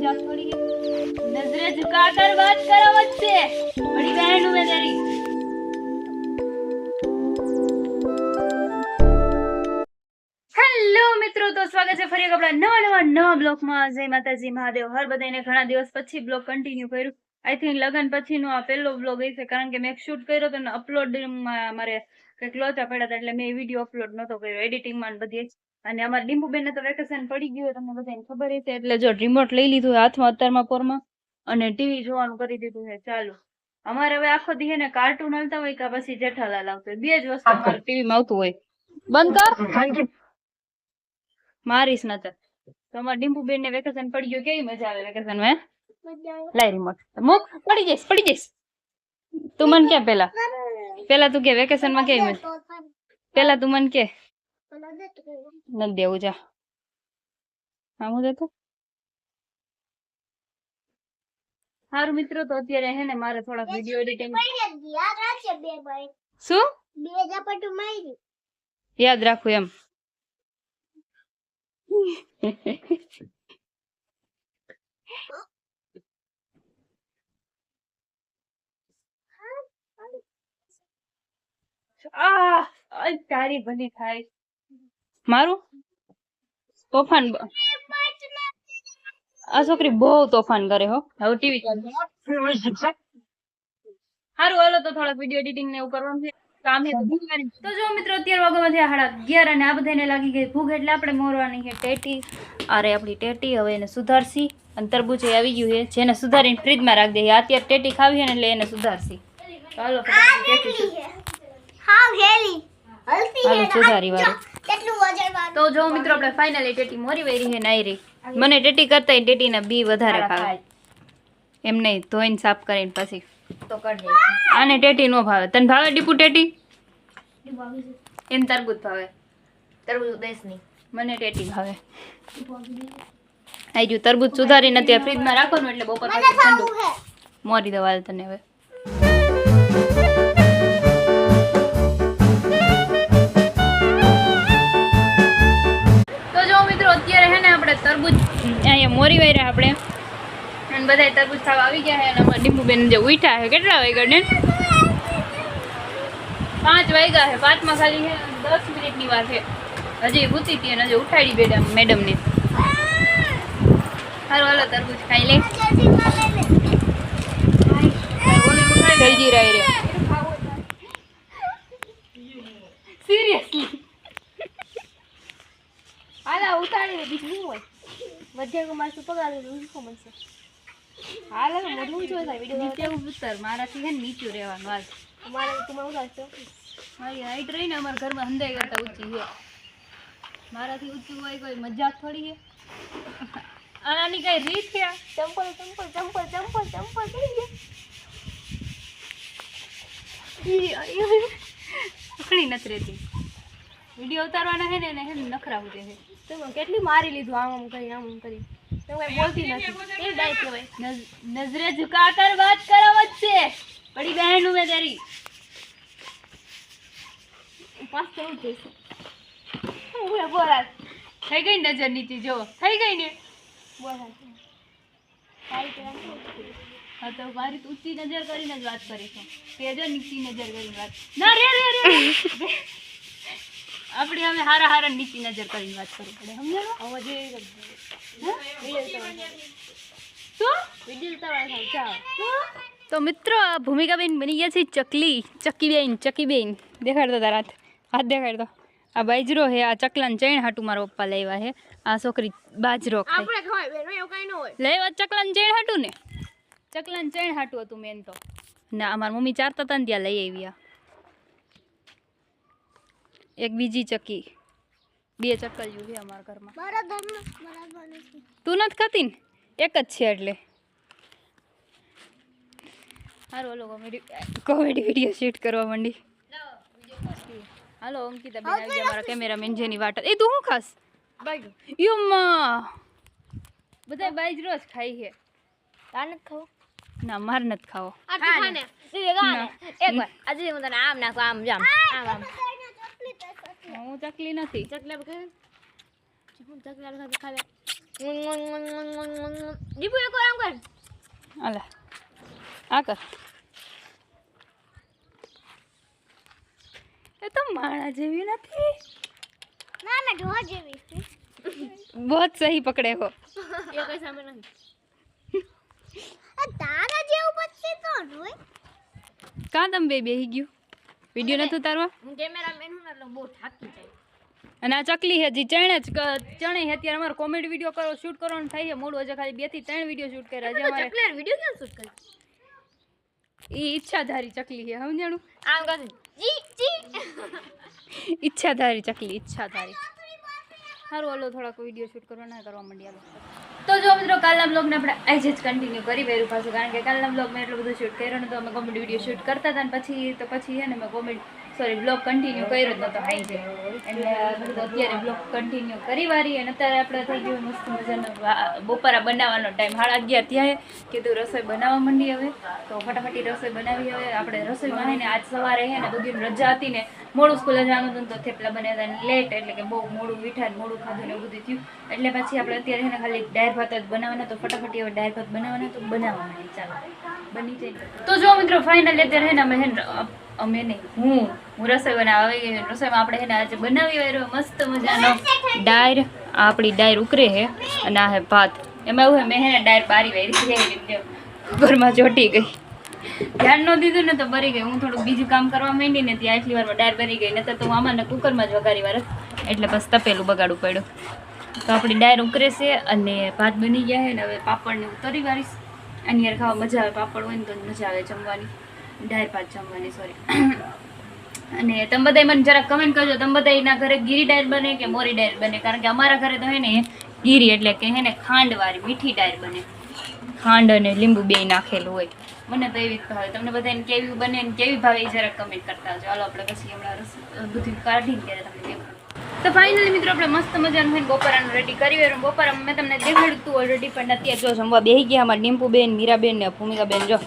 मजाक थोड़ी है नजरें झुकाकर बात करो मुझसे बड़ी बहन हूँ मैं तेरी હેલો મિત્રો તો સ્વાગત છે ફરી એક આપણા નવા નવા નવા બ્લોગમાં જય માતાજી મહાદેવ હર બધાને ઘણા દિવસ પછી બ્લોગ કન્ટિન્યુ કર્યું આઈ થિંક લગન પછીનો આ પહેલો બ્લોગ હશે કારણ કે મેં શૂટ કર્યો તો ને અપલોડમાં મારે કંઈક લોચા પડ્યા હતા એટલે મેં વિડીયો અપલોડ નહોતો કર્યો એડિટિંગમાં ને બધી અને અમારા ડીમ્બુબેનને તો વેકેશન પડી ગયું તમને બધાને ખબર હશે. એટલે જો રિમોટ લઈ લીધું હાથમાં અત્યારમાં પોરમાં અને ટીવી જોવાનું કરી દીધું છે ચાલુ. અમારે હવે આખો દી ને કાર્ટૂન હાલતા હોય કે પછી જેઠાલાલ આવતો હોય. બે જ વસ્તુ અમારે ટીવીમાં આવતું હોય. બંધ કર. મારીશ ન તો અમારા ડીમ્પુબેન ને વેકેશન પડી ગયું. કેવી મજા આવે વેકેશનમાં લાઈ રિમોટ મૂક. પડી જઈશ પડી જઈશ. તું મને કે પેલા. પેલા તું કે વેકેશનમાં કેવી મજા? પેલા તું મને કે. નથી દેવું જા હા હું દેતો સારું મિત્રો તો અત્યારે હે ને મારે થોડાક વીડિયો એડિટિંગ શું? યાદ રાખવું એમ. આ આ તારી ભલી થાય મારું? તોફાન આ છોકરી બહુ તોફાન કરે હો. હવે ટીવી સારું હાલો તો થોડાક વીડિયો એડિટિંગ ને એવું કરવાનું છે. કામ તો જો મિત્રો અત્યારે વાગવામાં થયા સાડા અગિયાર અને આ બધાને લાગી ગઈ ભૂખ એટલે આપણે મોરવાની છે ટેટી. અરે આપણી ટેટી હવે એને સુધારશી. અને તરબૂચ આવી ગયું છે. જેને સુધારીને ફ્રીજમાં રાખી દઈએ અત્યારે ટેટી ખાવી છે ને એટલે એને સુધારશી. ચાલો ફટાફટ ટેટી સુધારી વાળું. તો જો મિત્રો આપણે ફાઇનલી ટેટી મોરી વઈ રહી નાયરી નાઈ રહી મને ટેટી કરતા ટેટીના બી વધારે ભાવે. એમ નહીં ધોઈને સાફ કરીને પછી. આને ટેટી નો ભાવે. તને ભાવે ડીપુ ટેટી? એમ તરબૂજ ભાવે. મને ટેટી ભાવે. આઈ ગયું તરબૂજ સુધારીને નથી ફ્રીજમાં રાખવાનું એટલે બપોર પછી ઠંડુ. મોરી દવા હાલ તને હવે. તરબૂચ અહીંયા મોરી વાયરા આપણે. અને બધા તરબૂજ ખાવા આવી ગયા છે અને અમારા ડીમુબેન જે ઉઠ્યા છે, કેટલા વાગ્યા ને? પાંચ વાગ્યા છે પાંચમાં ખાલી છે, દસ મિનિટની વાર છે. હજી ભૂતી હતી અને હજી ઉઠાડી બેડા મેડમને. સારું, હાલો તરબૂજ ખાઈ લે જલ્દી રહી રે સિરિયસલી હાલા ઉતારી દે બીજું શું હોય વધ્યા મારશું પગાર શું મળશે. હાલ મોટું થાય વીડિયો નીચે ઉતર મારાથી છે નીચું રહેવાનું હાલ. અમારે તમારે ઉતારશો મારી હાઈટ રહીને અમારા ઘરમાં હંધાઈ કરતા ઊંચી છે. મારાથી ઊંચું હોય કોઈ મજાક થોડી છે? આની કઈ રીત છે? ચંપલ ચંપલ ચંપલ ચંપલ ચંપલ થઈ ગયા. પકડી નથી રહેતી. વીડિયો ઉતારવાના છે ને એને નખરા ઉઠે છે. કેટલી મારી લીધું આમ આમ કરી આમ આમ કરી. તમે બોલતી નથી. એ ડાય કહેવાય નજરે ઝુકાકર વાત કરો વચ્ચે પડી બહેન ઉમે તારી. પાસ થવું જઈશ. હું બોલા થઈ ગઈ નજર નીચે જો. થઈ ગઈ ને? બોલા હા તો મારી ઊંચી નજર કરીને જ વાત કરીશું. તેજો નીચી નજર કરીને વાત. ના રે રે રે. આપણે હવે હારા હારા નીચી નજર કરીને વાત કરવી પડે સમજાણો? હવે જે શું? વીડિયો ઉતારવા જાઓ. તો મિત્રો આ ભૂમિકાબેન બની ગયા છે ચકલી ચકીબેન ચકીબેન. દેખાડતો તારા હાથ. હાથ દેખાડતો આ બાજરો હે આ ચકલાને ચૈણ હાટું મારા પપ્પા લેવા હે. આ છોકરી બાજરો ખાય. આપણે ખવાય બેન એવું કઈ ન હોય. લેવા ચકલાને ચૈણ હાટું ને? ચકલાને ચૈણ હાટું હતું મેન તો. ના અમારા મમ્મી ચારતા હતા ને ત્યાં લઈ આવ્યા. એક બીજી ચકી બે ચકલિયું છે અમારા ઘરમાં. મારા ઘરમાં બરાબર નથી તું નથી ખાતી ને? એક જ છે એટલે. સારું hello comedy comedy video shoot કરવા માંડી. હાલો અંકિતા બેન આવી ગયા મારા કેમેરામેન જેની વાટ. એ તું શું ખાસ? યુમ્મા. બધા બાજરો જ ખાઈ છે. તાને ખાવ? ના માર નથી ખાવો. આટલું ખાને? સીધે ગાને એક વાર. આજે હું તને આમ નાખું આમ જામ. આમ આમ. હું ચકલી નથી. ચકલા ખાવે હું ચકલા ખાવે ખાવે દીપુ એક આમ કર. અલા આ કર. એ તો માણા જેવી નથી. ના ના ઢોર જેવી બહુત સહી પકડે હો. એ કઈ સામે નથી તારા જેવું પછી તો રોય. કાં તમે બે બેહી ગયું? વીડિયો નથી ઉતારવા? હું કેમેરામેન હું એટલે બહુ થાકી જાય. અને આ ચકલી હજી ચણે જ ચણે છે અત્યારે અમારે કોમેડી વીડિયો કરો શૂટ કરવાનું થાય છે. મોડું હજી ખાલી બેથી ત્રણ વીડિયો શૂટ કર્યા છે અમારે. ચકલી વિડિયો કેમ શૂટ કરી? એ ઈચ્છાધારી ચકલી છે સમજાણું? આમ કર જી જી. ઈચ્છાધારી ચકલી ઈચ્છાધારી. સારું હલો થોડાક વીડિયો શૂટ કરવા ના કરવા માંડ્યા તો જો મિત્રો, કાલના બ્લોગને આપણે આજે જ કન્ટિન્યુ કરી વેરું પાછું, કારણ કે કાલના બ્લોગ મેં એટલું બધું શૂટ કર્યો ને અમે કોમેડી વીડિયો શૂટ કરતા હતા ને પછી, તો પછી છે ને મેં કોમેડી સોરી બ્લોગ કન્ટિન્યુ કર્યો જ નહોતો હાઈ છે એટલે અત્યારે બ્લોગ કરી વારી અત્યારે આપણે થઈ ગયું મસ્ત મજાનો બપોરા બનાવવાનો ટાઈમ સાડા અગિયાર ત્યાં કીધું રસોઈ બનાવવા માંડી હવે. તો ફટાફટી રસોઈ બનાવી હવે. આપણે રસોઈ બનાવીને આજ સવારે હે ને બધી રજા હતી ને મોડું સ્કૂલે જવાનું હતું તો થેપલા બનાવ્યા લેટ એટલે કે બહુ મોડું મીઠા મોડું ખાધું ને બધું થયું. એટલે પછી આપણે અત્યારે એને ખાલી ડાયર ભાત જ બનાવવાના તો ફટાફટી હવે ડાયર ભાત બનાવવાના તો બનાવવાના ચાલો. બની જાય. તો જો મિત્રો ફાઇનલ અત્યારે હે ને અમે નહીં, હું હું રસોઈ બનાવવા આવી ગઈ, રસોઈમાં આપણે એને આજે બનાવી વાળો મસ્ત મજાનો ડાયર આપણી ડાયર ઉકરે છે, અને આ હે ભાત. એમાં એવું હે મેં હે ડાયર બારી વાળી છે કુકરમાં ચોટી ગઈ. ધ્યાન ન દીધું ને તો બરી ગઈ. હું થોડુંક બીજું કામ કરવા માંડી ને ત્યાં એટલી વારમાં ડાયર બરી ગઈ નતર તો હું આમાં ને કુકરમાં જ વઘારી વાર એટલે બસ તપેલું બગાડવું પડ્યું. તો આપણી ડાયર ઉકરે છે અને ભાત બની ગયા છે ને, હવે પાપડને ઉતરી વારીશ અને યાર ખાવા મજા આવે, પાપડ હોય ને તો મજા આવે જમવાની. ડાયર પાંચ જમવાની સોરી અને તમે બધા મને જરાક કમેન્ટ કરજો. તમે બધા એના ઘરે ગીરી ડાયર બને કે મોરી ડાયર બને? કારણ કે અમારા ઘરે તો હે ને ગીરી એટલે કે હે ને ખાંડવાળી, મીઠી ડાયર બને. ખાંડ અને લીંબુ બે નાખેલું હોય. મને તો એવી જ ભાવે. તમને બધાને કેવી બને ને કેવી ભાવે એ જરાક કમેન્ટ કરતા આવજો. ચાલો આપણે પછી હમણાં રસ બધું કાઢીને ત્યારે તમને તો ફાઇનલી મિત્રો, આપણે મસ્ત મજાનું હોય બપોરાનું રેડી કરી વેરું બપોરા મેં તમને દેખાડ્યું હતું ઓલરેડી પણ અત્યારે જો જમવા બેસી ગયા અમારા બેન મીરાબેન ને ભૂમિકાબેન. જો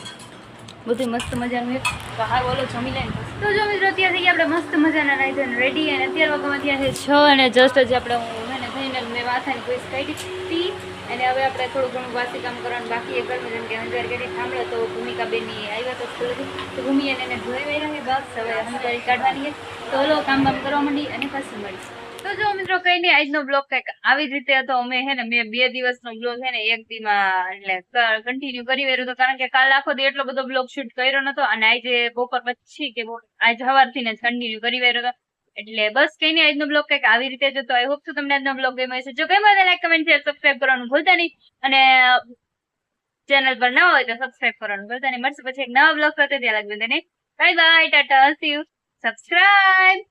બધું મસ્ત મજાનું એક બહાર બોલો, જમી લઈને તો જો મિત્રો અત્યારે થઈ ગયા આપણે મસ્ત મજાના નાઈ ધોઈને રેડી અને અત્યારે વાગવામાં ત્યાં છે છ અને જસ્ટ જ આપણે હું, હે ને થઈને મેં વાથાની કોઈ કાઢી હતી. અને હવે આપણે થોડું ઘણું વાસી કામ કરવાનું બાકી એ કરવું જેમ કે અંજાર કેટલી સાંભળો તો ભૂમિકા ભૂમિકાબેનની આવ્યા તો સ્કૂલથી તો ભૂમિ એને એને ધોઈ વહી રહે બસ, હવે અંજારી કાઢવાની તો ઓલો કામ બામ કરવા માંડી અને પછી મળી તો જો મિત્રો કઈ નઈ, આજનો બ્લોગ કંઈક આવી જ રીતે હતો. અમે હે ને મેં બે દિવસનો બ્લોગ હે ને, એક દીમાં એટલે કન્ટિન્યુ કરી વેર્યું તો કારણ કે કાલ આખો દી એટલો બધો બ્લોગ શૂટ કર્યો નતો અને આજે બપોર પછી કે આજ સવારથી ને કન્ટિન્યુ કરી વેર્યો હતો એટલે બસ કઈ નહીં આજનો બ્લોગ કંઈક આવી રીતે જ હતો. આઈ હોપ તો તમને આજનો બ્લોગ ગમ્યો હશે. જો ગમ્યો તો લાઈક કમેન્ટ શેર સબસ્ક્રાઇબ કરવાનું ભૂલતા નહીં. અને ચેનલ પર નવા હોય તો સબસ્ક્રાઇબ કરવાનું ભૂલતા નહીં. મળશે પછી એક નવા બ્લોગ સાથે. ત્યાં લાગી bye bye tata see you subscribe